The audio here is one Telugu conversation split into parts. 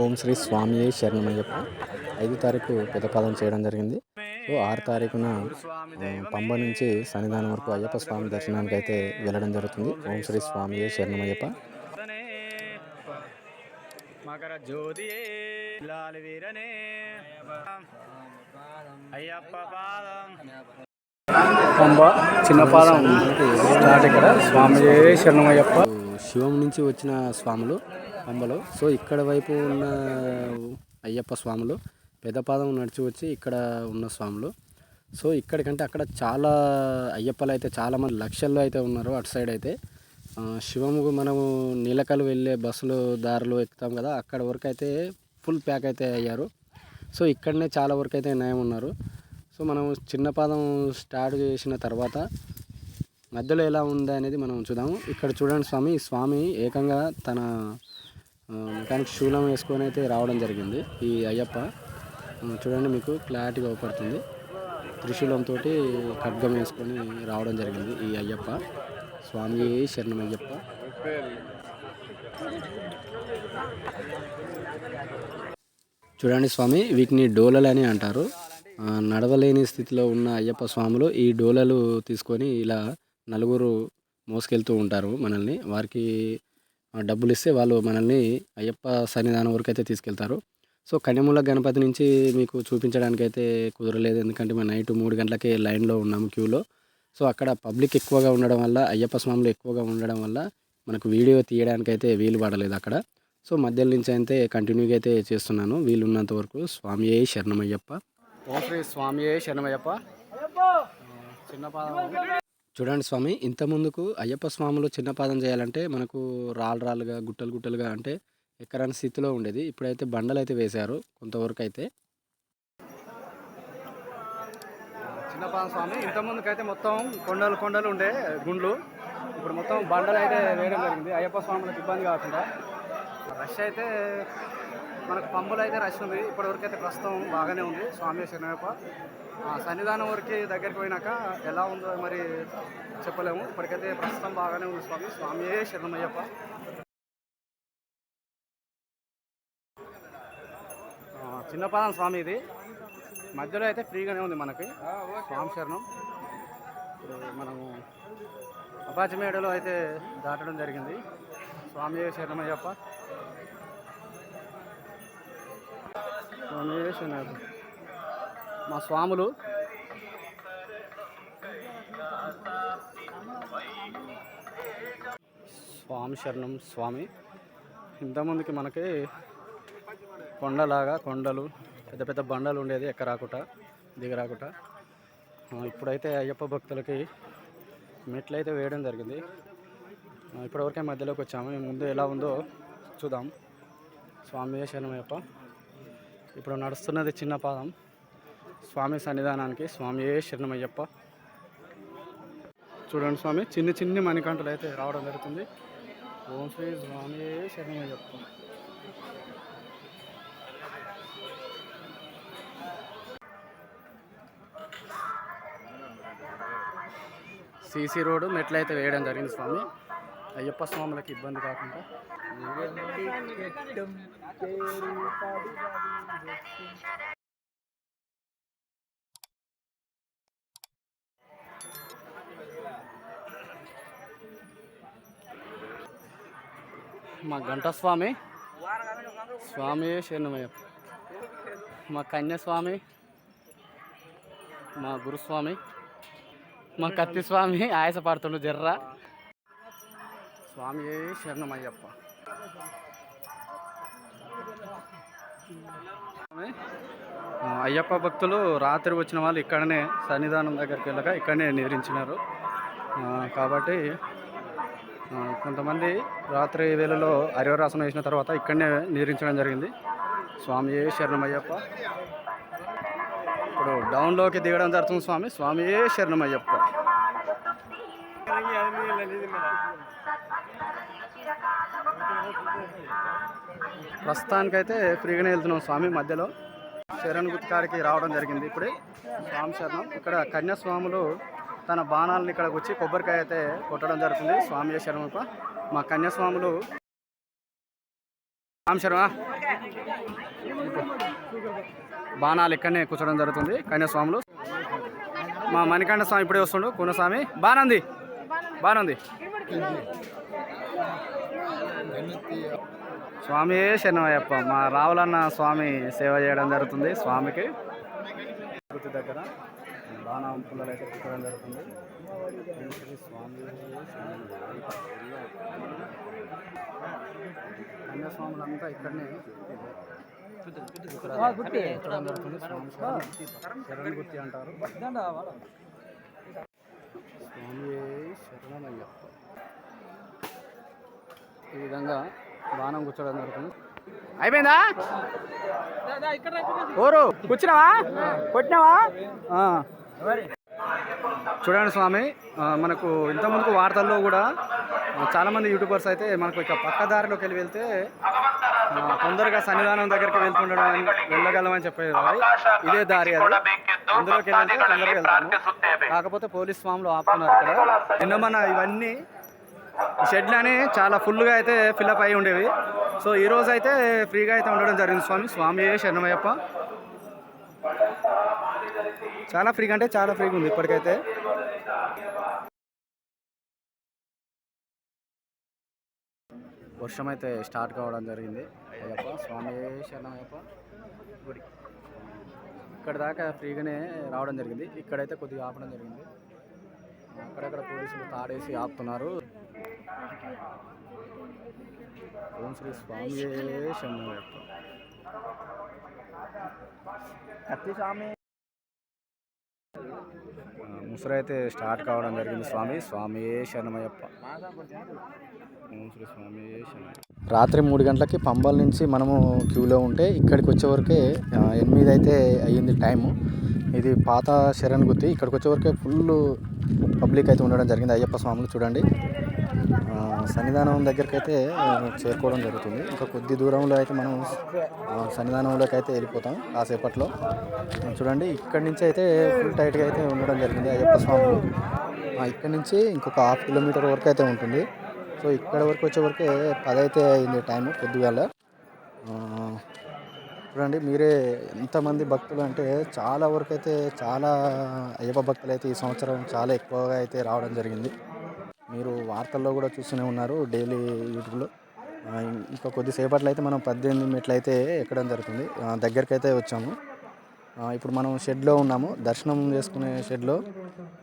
ఓం శ్రీ స్వామి శరణమయ్యప్ప. ఐదు తారీఖు పెద్దపాదం చేయడం జరిగింది. సో ఆరు తారీఖున పంబ నుంచి సన్నిధానం వరకు అయ్యప్ప స్వామి దర్శనానికి అయితే వెళ్ళడం జరుగుతుంది. ఓం శ్రీ స్వామి శరణమయ్యప్ప. మకర జ్యోతి వీరనే అయ్యప్ప పాదం పంబ చిన్న పాదం స్టార్ట్ ఇక్కడ. స్వామి శరణమయ్యప్ప. శివం నుంచి వచ్చిన స్వాములు పంబలో సో ఇక్కడ వైపు ఉన్న అయ్యప్ప స్వాములు పెద్దపాదం నడిచి వచ్చి ఇక్కడ ఉన్న స్వాములు. సో ఇక్కడికంటే అక్కడ చాలా అయ్యప్పలు అయితే చాలామంది లక్షల్లో అయితే ఉన్నారు అటు సైడ్ అయితే. శివముకు మనము నీలకలు వెళ్ళే బస్సులు దారులు ఎక్కుతాం కదా అక్కడ వరకు అయితే ఫుల్ ప్యాక్ అయితే అయ్యారు. సో ఇక్కడనే చాలా వరకు అయితే నయం ఉన్నారు. సో మనం చిన్న పాదం స్టార్ట్ చేసిన తర్వాత మధ్యలో ఎలా ఉంది అనేది మనం చూద్దాము. ఇక్కడ చూడండి స్వామి స్వామి ఏకంగా తన మెకానిక్ శూలం వేసుకొని అయితే రావడం జరిగింది ఈ అయ్యప్ప. చూడండి మీకు క్లారిటీగా అవపడుతుంది త్రిశూలంతో ఖడ్గం వేసుకొని రావడం జరిగింది ఈ అయ్యప్ప. స్వామి శరణం అయ్యప్ప. చూడండి స్వామి వీటిని డోలలు అని అంటారు. నడవలేని స్థితిలో ఉన్న అయ్యప్ప స్వాములు ఈ డోలలు తీసుకొని ఇలా నలుగురు మోసుకెళ్తూ ఉంటారు మనల్ని. వారికి డబ్బులు ఇస్తే వాళ్ళు మనల్ని అయ్యప్ప సన్నిధానం వరకు అయితే తీసుకెళ్తారు. సో కన్యమూల గణపతి నుంచి మీకు చూపించడానికి అయితే కుదరలేదు. ఎందుకంటే మేము నైట్ మూడు గంటలకే లైన్లో ఉన్నాము క్యూలో. సో అక్కడ పబ్లిక్ ఎక్కువగా ఉండడం వల్ల అయ్యప్ప స్వాములు ఎక్కువగా ఉండడం వల్ల మనకు వీడియో తీయడానికి అయితే వీలు పడలేదు అక్కడ. సో మధ్యలో నుంచి అయితే కంటిన్యూగా అయితే చేస్తున్నాను. వీలున్నంత వరకు స్వామి శరణమయ్యప్ప. ఓం శ్రీ స్వామి శరణమయ్యప్ప. చిన్న పాదం చూడండి స్వామి ఇంత ముందుకు అయ్యప్ప స్వాములు చిన్న పాదం చేయాలంటే మనకు రాళ్ళు రాళ్ళుగా గుట్టలు గుట్టలుగా అంటే ఎక్కరాని స్థితిలో ఉండేది. ఇప్పుడైతే బండలు అయితే వేశారు కొంతవరకు అయితే చిన్నపాదం స్వామి ఇంత ముందుకైతే మొత్తం కొండలు కొండలు ఉండే గుండ్లు. ఇప్పుడు మొత్తం బండలు అయితే వేయడం జరిగింది. అయ్యప్ప స్వాములకు ఇబ్బంది కాకుండా. రష్ అయితే మనకు పంబులు అయితే రష్ ఉంది. ఇప్పటివరకు అయితే ప్రస్తుతం బాగానే ఉంది. స్వామి శరణయ్యప్ప. సన్నిధానం వరకు దగ్గరికి పోయినాక ఎలా ఉందో మరి చెప్పలేము. ఇప్పటికైతే ప్రస్తుతం బాగానే ఉంది స్వామి. స్వామియే శరణమయ్యప్ప. చిన్నపాదం స్వామి ఇది. మధ్యలో అయితే ఫ్రీగానే ఉంది మనకి. స్వామి శరణం. ఇప్పుడు మనము అపాచిమేడలో అయితే దాటడం జరిగింది. స్వామి శరణమయ్యప్ప. స్వామి మా స్వాములు స్వామి శరణం స్వామి. ఇంతకుముందుకి మనకి కొండలాగా కొండలు పెద్ద పెద్ద బండలు ఉండేది ఎక్కరాకుట దిగరాకుట. ఇప్పుడైతే అయ్యప్ప భక్తులకి మెట్లు అయితే వేయడం జరిగింది. ఇప్పటివరకే మధ్యలోకి వచ్చాము. ముందు ఎలా ఉందో చూద్దాం. స్వామి శరణమయ్యప్ప. ఇప్పుడు నడుస్తున్నది చిన్న పాదం. స్వామి సన్నిధానానికి స్వామి శరణమయ్యప్ప. చూడండి స్వామి చిన్ని చిన్ని మణికంటలు అయితే రావడం జరుగుతుంది. ఓం శ్రీ స్వామి శరణమయ్యప్ప. సీసీ రోడ్డు మెట్లు అయితే వేయడం జరిగింది స్వామి. అయ్యప్ప స్వాములకి ఇబ్బంది కాకుండా. మా ఘంటస్వామి స్వామి శరణమయ్యప్ప. మా కన్యాస్వామి మా గురుస్వామి మా కత్తి స్వామి ఆయాస పడుతుండు స్వామి శరణమయ్యప్ప. అయ్యప్ప భక్తులు రాత్రి వచ్చిన వాళ్ళు ఇక్కడనే సన్నిధానం దగ్గరికి వెళ్ళక ఇక్కడనే నిద్రించినారు. కాబట్టి కొంతమంది రాత్రి వేళలో హరివరాసనం వేసిన తర్వాత ఇక్కడనే నిద్రించడం జరిగింది. స్వామి శరణమయ్యప్ప. ఇప్పుడు డౌన్లోకి దిగడం జరుగుతుంది స్వామి. స్వామి శరణమయ్యప్ప. ప్రస్తుతానికైతే ఫ్రీగానే వెళ్తున్నాం స్వామి మధ్యలో. శరణ్ గుత్కారికి రావడం జరిగింది ఇప్పుడే. స్వామి శరణం. ఇక్కడ కన్యాస్వాములు తన బాణాలను ఇక్కడికి వచ్చి కొబ్బరికాయ అయితే కొట్టడం జరుగుతుంది. స్వామి శరణప్ప మా కన్యాస్వాములు. స్వామి శర్మ బాణాలు ఇక్కడనే కూర్చోడం జరుగుతుంది కన్యాస్వాములు. మా మణికంఠ స్వామి ఇప్పుడే వస్తుండు. కునస్వామి బాగుంది బాగుంది స్వామి శరణమయ్యప్ప మా రావులన్న స్వామి సేవ చేయడం జరుగుతుంది స్వామికి. తిరుపతి దగ్గర బాణం పుల్లలు అయితే కుట్టడం జరుగుతుంది. స్వామి కన్యాస్వాములంతా ఇక్కడనే ఇక్కడ కుట్టడం జరుగుతుంది. స్వామి శరణం- శరణం గుర్తి అంటారు. స్వామి శరణమయ్యప్ప. ఈ విధంగా బాణం కూర్చోవడం జరుగుతుంది. అయిపోయిందా? ఓరు కూర్చున్నావా? కొట్టినావా? ఆ. చూడండి స్వామి ఆ, మనకు ఇంతకుముందుకు వార్తల్లో కూడా చాలామంది యూట్యూబర్స్ అయితే మనకు ఇక పక్క దారిలోకి వెళ్ళి వెళ్తే తొందరగా సన్నిధానం దగ్గరికి వెళ్తుండడం అని వెళ్ళగలమని చెప్పేది ఇదే దారి అది. అందులోకి వెళ్తే తొందరగా వెళ్తాము. కాకపోతే పోలీస్ స్వాములు ఆపుతున్నారు ఇక్కడ. నిన్న మన ఇవన్నీ షెడ్లని చాలా ఫుల్గా అయితే ఫిల్అప్ అయి ఉండేవి. సో ఈ రోజు అయితే ఫ్రీగా అయితే ఉండడం జరిగింది స్వామి. స్వామి శరణమయ్యప్ప. చాలా ఫ్రీగా అంటే చాలా ఫ్రీగా ఉంది ఇప్పటికైతే. వర్షం అయితే స్టార్ట్ కావడం జరిగింది. అయ్యప్ప స్వామి శరణమయ్యప్ప. గుడి. ఇక్కడ దాకా ఫ్రీగానే రావడం జరిగింది. ఇక్కడైతే కొద్దిగా ఆపడం జరిగింది. అక్కడక్కడ పోలీసులు తాడేసి ఆపుతున్నారు. ఓం శ్రీ స్వామి శరణమయ్యప్ప కత్తి స్వామి. ముసరు అయితే స్టార్ట్ కావడం జరిగింది స్వామి. స్వామి శరణమయ్యప్ప రాత్రి మూడు గంటలకి పంబల్ నుంచి మనము క్యూలో ఉంటే ఇక్కడికి వచ్చేవరకే ఎనిమిది అయితే అయ్యింది టైము. ఇది పాత శరణ్ గుత్తి ఇక్కడికి వచ్చేవరకే ఫుల్ పబ్లిక్ అయితే ఉండడం జరిగింది అయ్యప్ప స్వాములు చూడండి. సన్నిధానం దగ్గరికి అయితే చేరుకోవడం జరుగుతుంది. ఇంకా కొద్ది దూరంలో అయితే మనం సన్నిధానంలోకి అయితే వెళ్ళిపోతాం కాసేపట్లో. చూడండి ఇక్కడి నుంచి అయితే ఫుల్ టైట్గా అయితే ఉండడం జరిగింది అయ్యప్ప స్వామి. ఇక్కడి నుంచి ఇంకొక హాఫ్ కిలోమీటర్ వరకు అయితే ఉంటుంది. సో ఇక్కడ వరకు వచ్చే వరకే పది అయితే అయింది టైం పొద్దుగాల. చూడండి మీరే ఎంతమంది భక్తులు అంటే చాలా వరకు అయితే చాలా అయ్యప్ప భక్తులు అయితే ఈ సంవత్సరం చాలా ఎక్కువగా అయితే రావడం జరిగింది. మీరు వార్తల్లో కూడా చూస్తూనే ఉన్నారు డైలీ యూట్యూబ్లో. ఇంకా కొద్దిసేపట్లో అయితే మనం పద్దెనిమిది మెట్లు అయితే ఎక్కడం జరుగుతుంది. దగ్గరికి అయితే వచ్చాము. ఇప్పుడు మనం షెడ్లో ఉన్నాము. దర్శనం చేసుకునే షెడ్లో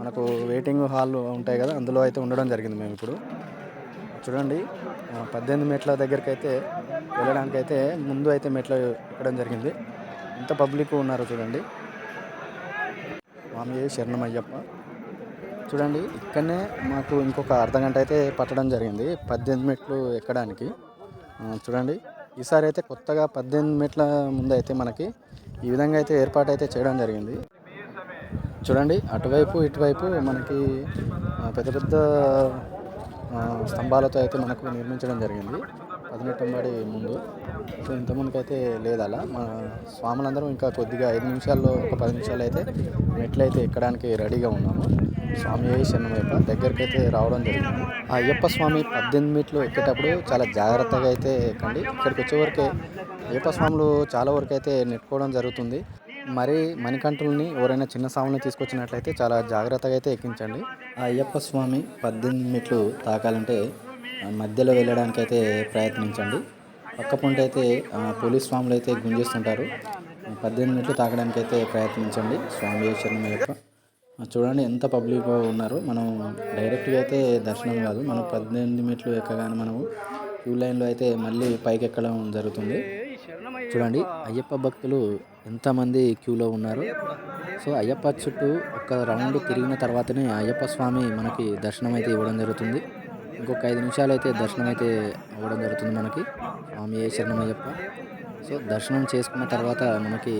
మనకు వెయిటింగ్ హాల్ ఉంటాయి కదా అందులో అయితే ఉండడం జరిగింది మేము ఇప్పుడు. చూడండి పద్దెనిమిది మెట్ల దగ్గరికి అయితే వెళ్ళడానికి అయితే ముందు అయితే మెట్లు ఎక్కడం జరిగింది. ఎంత పబ్లిక్ ఉన్నారో చూడండి. స్వామి శరణమయ్యప్ప. చూడండి ఇక్కడనే మాకు ఇంకొక అర్ధ గంట అయితే పట్టడం జరిగింది. పద్దెనిమిది మెట్లు ఎక్కడానికి. చూడండి ఈసారి అయితే కొత్తగా పద్దెనిమిది మెట్ల ముందు అయితే మనకి ఈ విధంగా అయితే ఏర్పాటు అయితే చేయడం జరిగింది. చూడండి అటువైపు ఇటువైపు మనకి పెద్ద పెద్ద స్తంభాలతో అయితే మనకు నిర్మించడం జరిగింది. పదినెట్టంబడి ముందు. సో ఇంతకుముందుకు అయితే లేదు అలా. మన స్వాములందరం ఇంకా కొద్దిగా ఐదు నిమిషాల్లో ఒక పది నిమిషాలు అయితే మెట్లు అయితే ఎక్కడానికి రెడీగా ఉన్నాము. స్వామి శరణమయ్యప్ప దగ్గరికి అయితే రావడం జరిగింది. ఆ అయ్యప్ప స్వామి పద్దెనిమిది మీట్లు ఎక్కేటప్పుడు చాలా జాగ్రత్తగా అయితే ఎక్కండి. ఇక్కడికి వచ్చేవరకే అయ్యప్ప స్వాములు చాలా వరకు అయితే నెట్టుకోవడం జరుగుతుంది. మరి మణికంఠుల్ని ఎవరైనా చిన్న స్వాములను తీసుకొచ్చినట్లయితే చాలా జాగ్రత్తగా అయితే ఎక్కించండి. ఆ అయ్యప్ప స్వామి పద్దెనిమిది మీట్లు తాకాలంటే మధ్యలో వెళ్ళడానికి అయితే ప్రయత్నించండి. పక్క పొంట అయితే పోలీస్ స్వాములు అయితే గుంజేస్తుంటారు. పద్దెనిమిది మీట్లు తాకడానికి అయితే ప్రయత్నించండి. స్వామి శరణమయ్యప్ప. ఆ, చూడండి ఎంత పబ్లిక్ ఉన్నారు. మనం డైరెక్ట్గా అయితే దర్శనం కాదు. మనం పద్దెనిమిది మెట్లు ఎక్కగానే మనము క్యూ లైన్లో అయితే మళ్ళీ పైకి ఎక్కడం జరుగుతుంది. చూడండి అయ్యప్ప భక్తులు ఎంతమంది క్యూలో ఉన్నారు. సో అయ్యప్ప చుట్టూ ఒక రౌండ్ తిరిగిన తర్వాతనే అయ్యప్ప స్వామి మనకి దర్శనం అయితే ఇవ్వడం జరుగుతుంది. ఇంకొక ఐదు నిమిషాలు అయితే దర్శనం అయితే అవ్వడం జరుగుతుంది మనకి. స్వామి ఏ శరణం అయ్యప్ప సో దర్శనం చేసుకున్న తర్వాత మనకి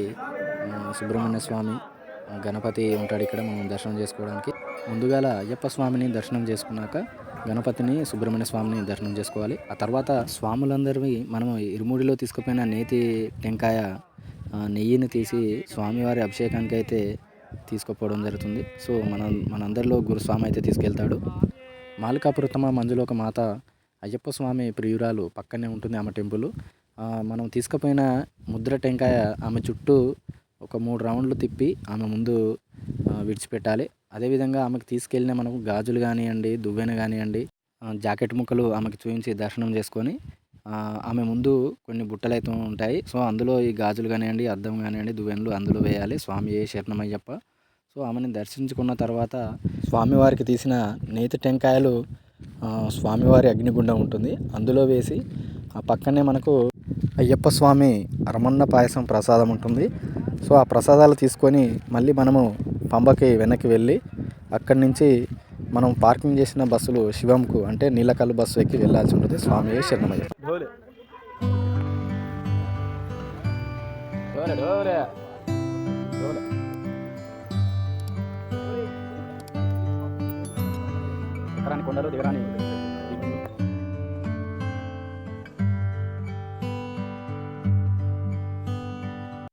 సుబ్రహ్మణ్య స్వామి గణపతి ఉంటాడు ఇక్కడ మనం దర్శనం చేసుకోవడానికి. ముందుగాల అయ్యప్ప స్వామిని దర్శనం చేసుకున్నాక గణపతిని సుబ్రహ్మణ్య స్వామిని దర్శనం చేసుకోవాలి. ఆ తర్వాత స్వాములందరివి మనం ఇరుముడిలో తీసుకుపోయిన నేతి టెంకాయ నెయ్యిని తీసి స్వామివారి అభిషేకానికి అయితే తీసుకుపోవడం జరుగుతుంది. సో మన మనందరిలో గురుస్వామి అయితే తీసుకెళ్తాడు. మాలికాపురతమ మంజులోక మాత అయ్యప్ప స్వామి ప్రియురాలు పక్కనే ఉంటుంది ఆమె టెంపుల్. మనం తీసుకుపోయిన ముద్ర టెంకాయ ఆమె చుట్టూ ఒక మూడు రౌండ్లు తిప్పి ఆమె ముందు విడిచిపెట్టాలి. అదేవిధంగా ఆమెకు తీసుకెళ్ళిన మనకు గాజులు కానివ్వండి దువ్వెన కానివ్వండి జాకెట్ ముక్కలు ఆమెకు చూపించి దర్శనం చేసుకొని ఆమె ముందు కొన్ని బుట్టలు అయితే ఉంటాయి. సో అందులో ఈ గాజులు కానివ్వండి అద్దం కానివ్వండి దువ్వెనలు అందులో వేయాలి. స్వామి ఏ శరణమయ్యప్ప. సో ఆమెను దర్శించుకున్న తర్వాత స్వామివారికి తీసిన నేతి టెంకాయలు స్వామివారి అగ్నిగుండం ఉంటుంది. అందులో వేసి ఆ పక్కనే మనకు అయ్యప్ప స్వామి అరమన్న పాయసం ప్రసాదం ఉంటుంది. సో ఆ ప్రసాదాలు తీసుకొని మళ్ళీ మనము పంబకి వెనక్కి వెళ్ళి అక్కడి నుంచి మనం పార్కింగ్ చేసిన బస్సులు శివంకు అంటే నీలకల్లు బస్సు ఎక్కి వెళ్ళాల్సి ఉంటుంది. స్వామి శరణమయ్య. కొండలు దిగరాని